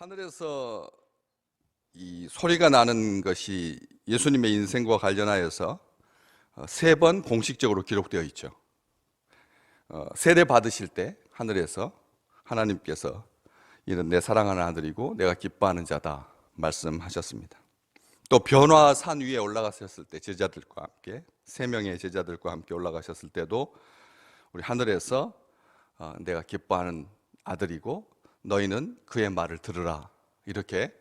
하늘에서 이 소리가 나는 것이 예수님의 인생과 관련하여서 어, 세번 공식적으로 기록되어 있죠. 어, 세례 받으실 때 하늘에서 하나님께서 이는 내 사랑하는 아들이고 내가 기뻐하는 자다 말씀하셨습니다. 또 변화산 위에 올라가셨을 때 제자들과 함께 세 명의 제자들과 함께 올라가셨을 때도 우리 하늘에서 어, 내가 기뻐하는 아들이고 너희는 그의 말을 들으라 이렇게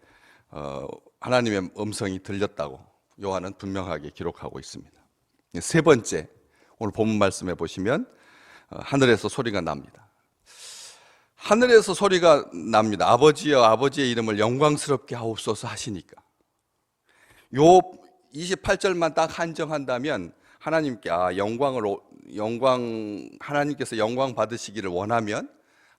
어, 하나님의 음성이 들렸다고 요한은 분명하게 기록하고 있습니다. 세 번째 오늘 본문 말씀해 보시면 어, 하늘에서 소리가 납니다. 하늘에서 소리가 납니다. 아버지여 아버지의 이름을 영광스럽게 하옵소서 하시니까 요 28절만 딱 한정한다면 하나님께 아 영광을 오- 영광 하나님께서 영광 받으시기를 원하면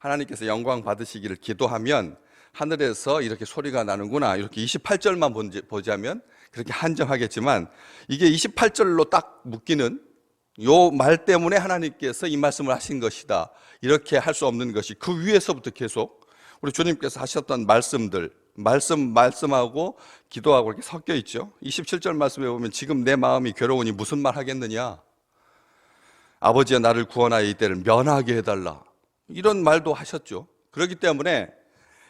하나님께서 영광 받으시기를 기도하면 하늘에서 이렇게 소리가 나는구나 이렇게 28절만 본지- 보자면 그렇게 한정하겠지만 이게 28절로 딱 묶이는 요 말 때문에 하나님께서 이 말씀을 하신 것이다 이렇게 할 수 없는 것이 그 위에서부터 계속 우리 주님께서 하셨던 말씀들 말씀 말씀하고 기도하고 이렇게 섞여 있죠. 27절 말씀에 보면 지금 내 마음이 괴로우니 무슨 말 하겠느냐? 아버지여 나를 구원하여 이때를 면하게 해달라. 이런 말도 하셨죠. 그렇기 때문에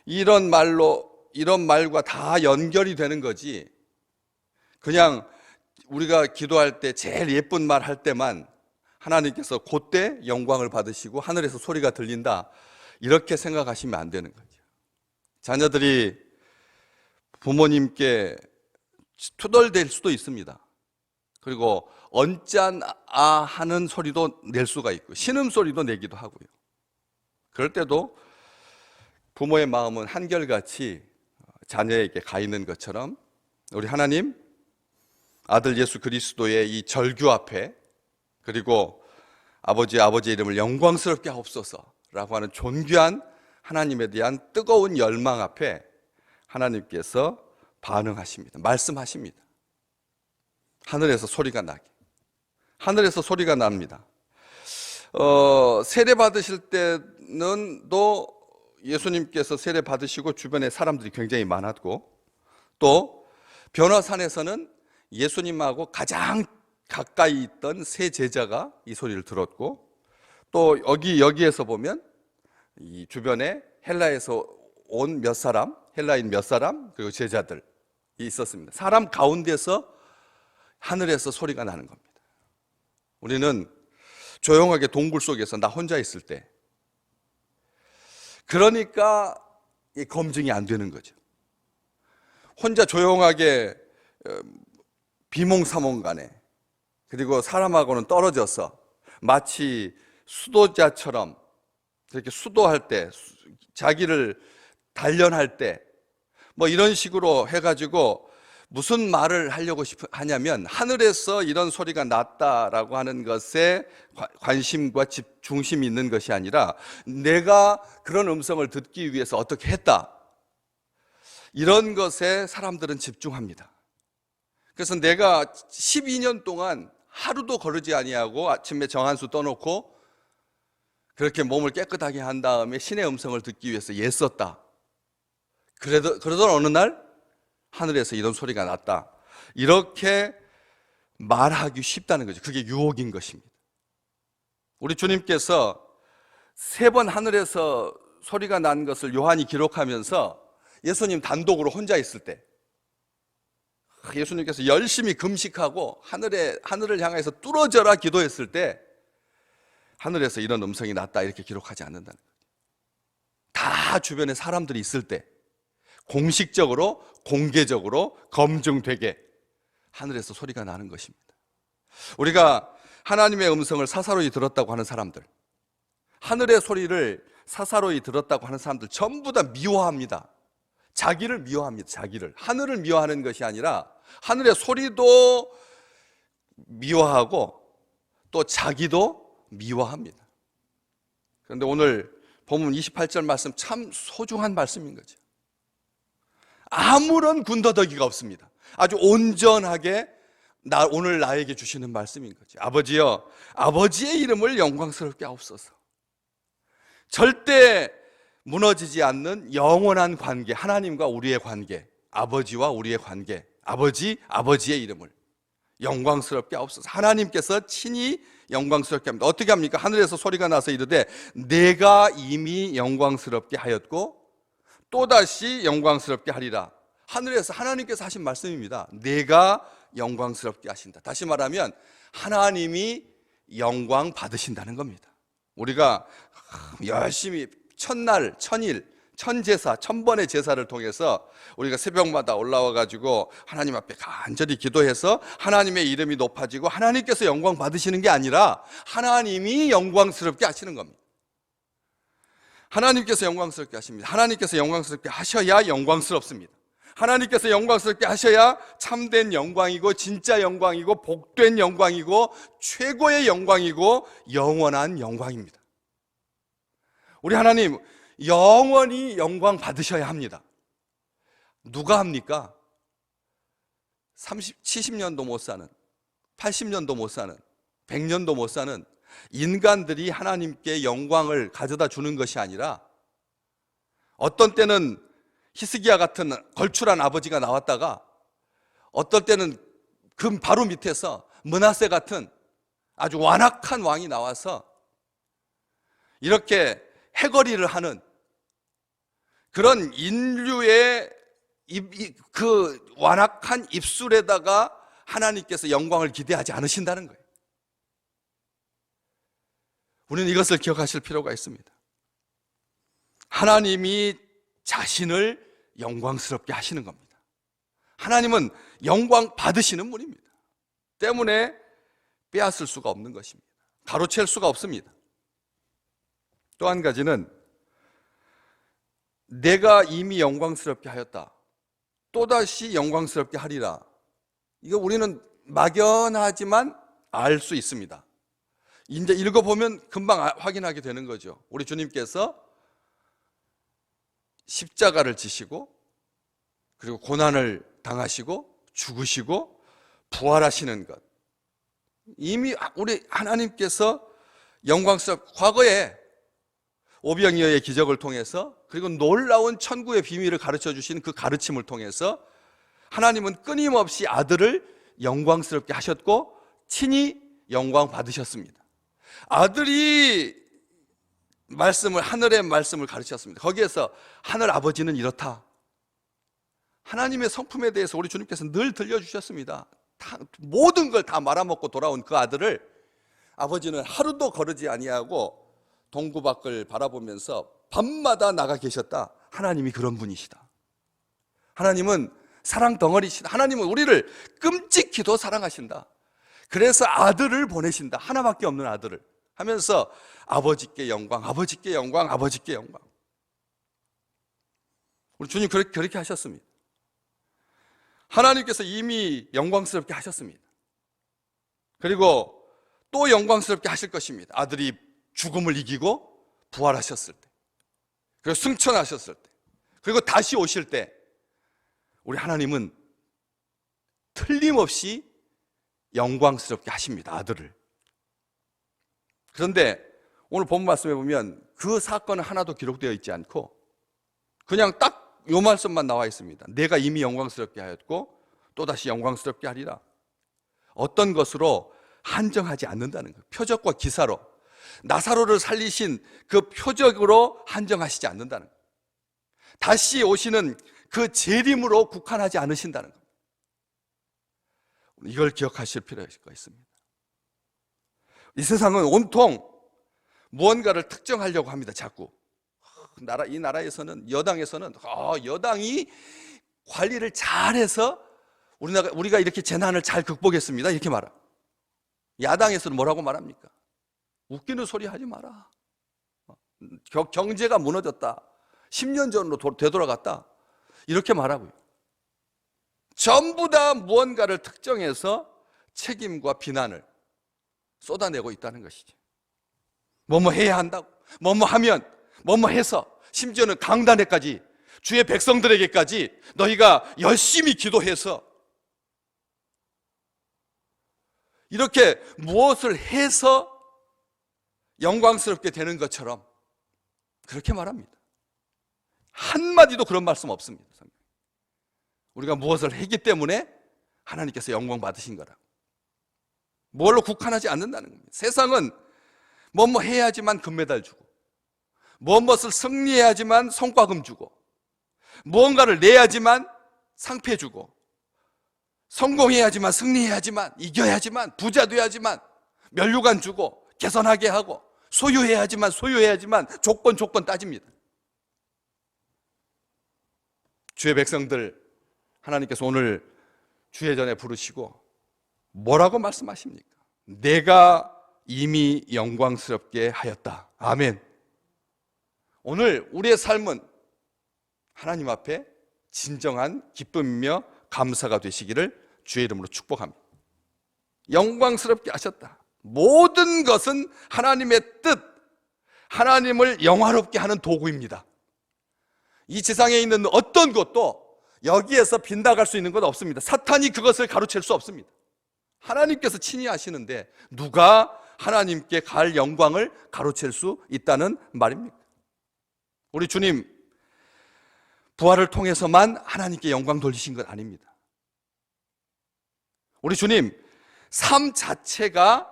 이런 말로 이런 말과 다 연결이 되는 거지. 그냥 우리가 기도할 때 제일 예쁜 말 할 때만 하나님께서 그때 영광을 받으시고 하늘에서 소리가 들린다. 이렇게 생각하시면 안 되는 거죠. 자녀들이 부모님께 투덜댈 수도 있습니다. 그리고 언짢아 하는 소리도 낼 수가 있고 신음 소리도 내기도 하고요. 그럴 때도 부모의 마음은 한결같이 자녀에게 가 있는 것처럼 우리 하나님 아들 예수 그리스도의 이 절규 앞에 그리고 아버지 아버지의 이름을 영광스럽게 하옵소서라고 하는 존귀한 하나님에 대한 뜨거운 열망 앞에 하나님께서 반응하십니다. 말씀하십니다. 하늘에서 소리가 나게. 하늘에서 소리가 납니다. 어, 세례 받으실 때 는또 예수님께서 세례 받으시고 주변에 사람들이 굉장히 많았고 또 변화산에서는 예수님하고 가장 가까이 있던 세 제자가 이 소리를 들었고 또 여기 여기에서 보면 이 주변에 헬라에서 온 몇 사람, 헬라인 몇 사람 그리고 제자들이 있었습니다. 사람 가운데서 하늘에서 소리가 나는 겁니다. 우리는 조용하게 동굴 속에서 나 혼자 있을 때 그러니까 이 검증이 안 되는 거죠. 혼자 조용하게 어, 비몽사몽 간에 그리고 사람하고는 떨어져서 마치 수도자처럼 이렇게 수도할 때 수- 자기를 단련할 때 뭐 이런 식으로 해가지고 무슨 말을 하려고 싶 하냐면 하늘에서 이런 소리가 났다라고 하는 것에 관- 관심과 집 중심이 있는 것이 아니라 내가 그런 음성을 듣기 위해서 어떻게 했다 이런 것에 사람들은 집중합니다. 그래서 내가 12년 동안 하루도 거르지 아니하고 아침에 정한수 떠놓고 그렇게 몸을 깨끗하게 한 다음에 신의 음성을 듣기 위해서 애썼다. 그래도 그러던 어느 날 하늘에서 이런 소리가 났다. 이렇게 말하기 쉽다는 거죠. 그게 유혹인 것입니다. 우리 주님께서 세 번 하늘에서 소리가 난 것을 요한이 기록하면서 예수님 단독으로 혼자 있을 때 예수님께서 열심히 금식하고 하늘에 하늘을 향해서 뚫어져라 기도했을 때 하늘에서 이런 음성이 났다 이렇게 기록하지 않는다는 거예요. 다 주변에 사람들이 있을 때 공식적으로 공개적으로 검증되게 하늘에서 소리가 나는 것입니다. 우리가 하나님의 음성을 사사로이 들었다고 하는 사람들, 하늘의 소리를 사사로이 들었다고 하는 사람들 전부 다 미워합니다. 자기를 미워합니다. 자기를 하늘을 미워하는 것이 아니라 하늘의 소리도 미워하고 또 자기도 미워합니다. 그런데 오늘 본문 28절 말씀 참 소중한 말씀인 거죠. 아무런 군더더기가 없습니다. 아주 온전하게 나 오늘 나에게 주시는 말씀인 거죠. 아버지여, 아버지의 이름을 영광스럽게 하옵소서. 절대 무너지지 않는 영원한 관계, 하나님과 우리의 관계, 아버지와 우리의 관계, 아버지, 아버지의 이름을 영광스럽게 하옵소서. 하나님께서 친히 영광스럽게 합니다. 어떻게 합니까? 하늘에서 소리가 나서 이르되 내가 이미 영광스럽게 하였고 또다시 영광스럽게 하리라. 하늘에서 하나님께서 하신 말씀입니다. 내가 영광스럽게 하신다. 다시 말하면 하나님이 영광 받으신다는 겁니다. 우리가 열심히 첫날, 천일, 천제사, 천번의 제사를 통해서 우리가 새벽마다 올라와 가지고 하나님 앞에 간절히 기도해서 하나님의 이름이 높아지고 하나님께서 영광 받으시는 게 아니라 하나님이 영광스럽게 하시는 겁니다. 하나님께서 영광스럽게 하십니다. 하나님께서 영광스럽게 하셔야 영광스럽습니다. 하나님께서 영광스럽게 하셔야 참된 영광이고 진짜 영광이고 복된 영광이고 최고의 영광이고 영원한 영광입니다. 우리 하나님 영원히 영광 받으셔야 합니다. 누가 합니까? 30, 70년도 못 사는, 80년도 못 사는, 100년도 못 사는 인간들이 하나님께 영광을 가져다 주는 것이 아니라 어떤 때는 히스기야 같은 걸출한 아버지가 나왔다가 어떨 때는 그 바로 밑에서 문하세 같은 아주 완악한 왕이 나와서 이렇게 해거리를 하는 그런 인류의 그 완악한 입술에다가 하나님께서 영광을 기대하지 않으신다는 거예요. 우리는 이것을 기억하실 필요가 있습니다. 하나님이 자신을 영광스럽게 하시는 겁니다. 하나님은 영광 받으시는 분입니다. 때문에 빼앗을 수가 없는 것입니다. 가로챌 수가 없습니다. 또 한 가지는 내가 이미 영광스럽게 하였다. 또다시 영광스럽게 하리라. 이거 우리는 막연하지만 알 수 있습니다. 이제 읽어보면 금방 아- 확인하게 되는 거죠. 우리 주님께서 십자가를 지시고 그리고 고난을 당하시고 죽으시고 부활하시는 것. 이미 우리 하나님께서 영광스럽 과거에 오병이어의 기적을 통해서 그리고 놀라운 천국의 비밀을 가르쳐 주신 그 가르침을 통해서 하나님은 끊임없이 아들을 영광스럽게 하셨고 친히 영광 받으셨습니다. 아들이 말씀을 하늘의 말씀을 가르쳤습니다. 거기에서 하늘 아버지는 이렇다. 하나님의 성품에 대해서 우리 주님께서 늘 들려주셨습니다. 다, 모든 걸 다 말아먹고 돌아온 그 아들을 아버지는 하루도 거르지 아니하고 동구 밖을 바라보면서 밤마다 나가 계셨다. 하나님이 그런 분이시다. 하나님은 사랑 덩어리시다. 하나님은 우리를 끔찍히도 사랑하신다. 그래서 아들을 보내신다. 하나밖에 없는 아들을 하면서 아버지께 영광, 아버지께 영광, 아버지께 영광. 우리 주님 그렇게, 그렇게 하셨습니다. 하나님께서 이미 영광스럽게 하셨습니다. 그리고 또 영광스럽게 하실 것입니다. 아들이 죽음을 이기고 부활하셨을 때, 그리고 승천하셨을 때, 그리고 다시 오실 때, 우리 하나님은 틀림없이 영광스럽게 하십니다. 아들을. 그런데 오늘 본 말씀에 보면 그 사건은 하나도 기록되어 있지 않고 그냥 딱 요 말씀만 나와 있습니다. 내가 이미 영광스럽게 하였고 또다시 영광스럽게 하리라. 어떤 것으로 한정하지 않는다는 거예요. 표적과 기사로. 나사로를 살리신 그 표적으로 한정하시지 않는다는 거예요. 다시 오시는 그 재림으로 국한하지 않으신다는 겁니다. 이걸 기억하실 필요가 있습니다. 이 세상은 온통 무언가를 특정하려고 합니다. 자꾸 나라 이 나라에서는 여당에서는 아, 여당이 관리를 잘해서 우리나라 우리가 이렇게 재난을 잘 극복했습니다. 이렇게 말하. 야당에서는 뭐라고 말합니까? 웃기는 소리 하지 마라. 겨- 경제가 무너졌다. 10년 전으로 도- 되돌아갔다. 이렇게 말하고요. 전부 다 무언가를 특정해서 책임과 비난을 쏟아내고 있다는 것이죠. 뭐뭐 해야 한다고, 뭐뭐 하면, 뭐뭐 해서, 심지어는 강단에까지, 주의 백성들에게까지 너희가 열심히 기도해서 이렇게 무엇을 해서 영광스럽게 되는 것처럼 그렇게 말합니다. 한마디도 그런 말씀 없습니다. 우리가 무엇을 했기 때문에 하나님께서 영광 받으신 거라. 뭘로 국한하지 않는다는 겁니다. 세상은 뭐뭐 해야지만 금메달 주고, 무엇을 승리해야지만 성과금 주고, 무언가를 내야지만 상패 주고, 성공해야지만 승리해야지만 이겨야지만 부자 돼야지만 면류관 주고 개선하게 하고 소유해야지만 소유해야지만 조건 조건 따집니다. 주의 백성들 하나님께서 오늘 주의 전에 부르시고 뭐라고 말씀하십니까? 내가 이미 영광스럽게 하였다. 아멘. 오늘 우리의 삶은 하나님 앞에 진정한 기쁨이며 감사가 되시기를 주의 이름으로 축복합니다. 영광스럽게 하셨다. 모든 것은 하나님의 뜻, 하나님을 영화롭게 하는 도구입니다. 이 세상에 있는 어떤 것도 여기에서 빗나갈 수 있는 것 없습니다. 사탄이 그것을 가로챌 수 없습니다. 하나님께서 친히 하시는데 누가 하나님께 갈 영광을 가로챌 수 있다는 말입니까? 우리 주님 부활을 통해서만 하나님께 영광 돌리신 것 아닙니다. 우리 주님 삶 자체가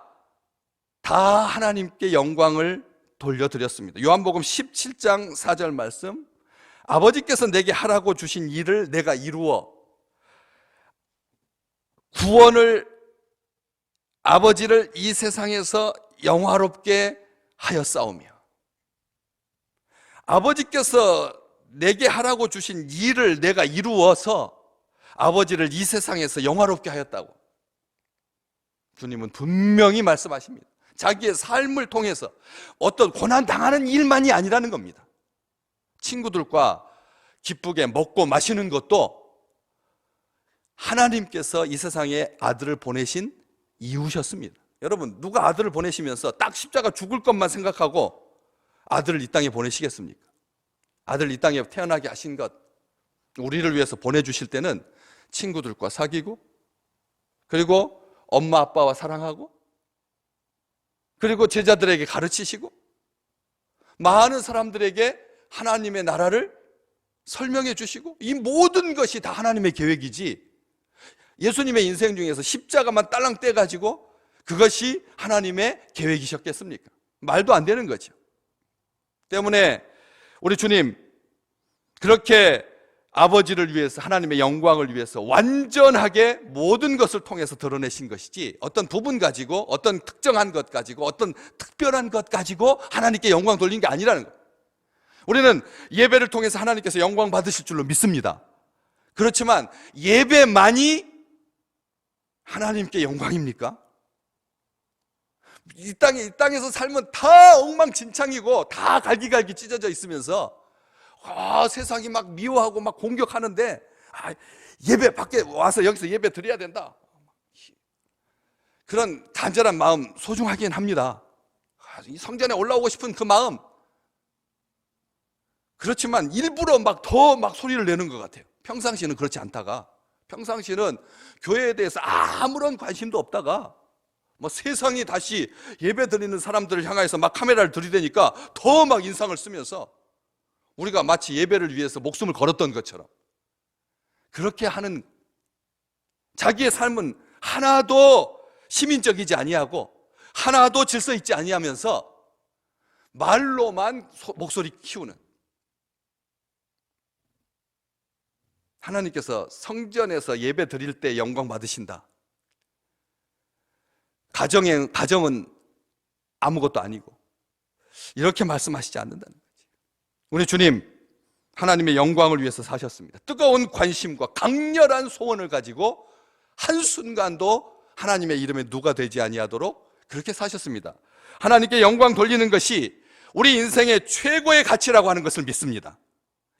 다 하나님께 영광을 돌려드렸습니다. 요한복음 17장 4절 말씀 아버지께서 내게 하라고 주신 일을 내가 이루어 구원을 아버지를 이 세상에서 영화롭게 하였사오며 아버지께서 내게 하라고 주신 일을 내가 이루어서 아버지를 이 세상에서 영화롭게 하였다고 주님은 분명히 말씀하십니다. 자기의 삶을 통해서 어떤 고난 당하는 일만이 아니라는 겁니다. 친구들과 기쁘게 먹고 마시는 것도 하나님께서 이 세상에 아들을 보내신 이유셨습니다. 여러분, 누가 아들을 보내시면서 딱 십자가 죽을 것만 생각하고 아들을 이 땅에 보내시겠습니까? 아들 이 땅에 태어나게 하신 것, 우리를 위해서 보내주실 때는 친구들과 사귀고, 그리고 엄마 아빠와 사랑하고, 그리고 제자들에게 가르치시고, 많은 사람들에게 하나님의 나라를 설명해 주시고, 이 모든 것이 다 하나님의 계획이지, 예수님의 인생 중에서 십자가만 딸랑 떼가지고 그것이 하나님의 계획이셨겠습니까? 말도 안 되는 거죠. 때문에 우리 주님, 그렇게 아버지를 위해서 하나님의 영광을 위해서 완전하게 모든 것을 통해서 드러내신 것이지 어떤 부분 가지고 어떤 특정한 것 가지고 어떤 특별한 것 가지고 하나님께 영광 돌린 게 아니라는 거예요. 우리는 예배를 통해서 하나님께서 영광 받으실 줄로 믿습니다. 그렇지만 예배만이 하나님께 영광입니까? 이 땅에, 이 땅에서 살면 다 엉망진창이고 다 갈기갈기 찢어져 있으면서 아, 세상이 막 미워하고 막 공격하는데 아, 예배 밖에 와서 여기서 예배 드려야 된다. 그런 간절한 마음 소중하긴 합니다. 아, 이 성전에 올라오고 싶은 그 마음. 그렇지만 일부러 막더막 소리를 내는 것 같아요. 평상시에는 그렇지 않다가 평상시에는 교회에 대해서 아무런 관심도 없다가 뭐 세상이 다시 예배 드리는 사람들을 향해서 막 카메라를 들이대니까 더 막 인상을 쓰면서 우리가 마치 예배를 위해서 목숨을 걸었던 것처럼 그렇게 하는 자기의 삶은 하나도 시민적이지 아니하고 하나도 질서 있지 아니하면서 말로만 소- 목소리 키우는 하나님께서 성전에서 예배 드릴 때 영광 받으신다. 가정에, 가정은 아무것도 아니고 이렇게 말씀하시지 않는다는 거지. 우리 주님 하나님의 영광을 위해서 사셨습니다. 뜨거운 관심과 강렬한 소원을 가지고 한순간도 하나님의 이름에 누가 되지 아니하도록 그렇게 사셨습니다. 하나님께 영광 돌리는 것이 우리 인생의 최고의 가치라고 하는 것을 믿습니다.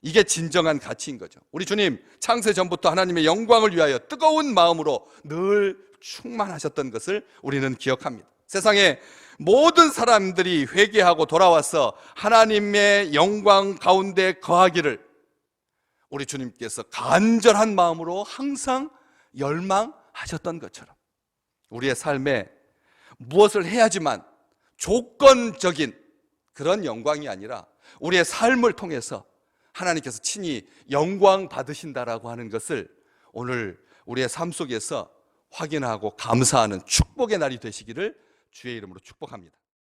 이게 진정한 가치인 거죠. 우리 주님 창세 전부터 하나님의 영광을 위하여 뜨거운 마음으로 늘 충만하셨던 것을 우리는 기억합니다. 세상에 모든 사람들이 회개하고 돌아와서 하나님의 영광 가운데 거하기를 우리 주님께서 간절한 마음으로 항상 열망하셨던 것처럼 우리의 삶에 무엇을 해야지만 조건적인 그런 영광이 아니라 우리의 삶을 통해서 하나님께서 친히 영광 받으신다라고 하는 것을 오늘 우리의 삶 속에서 확인하고 감사하는 축복의 날이 되시기를 주의 이름으로 축복합니다.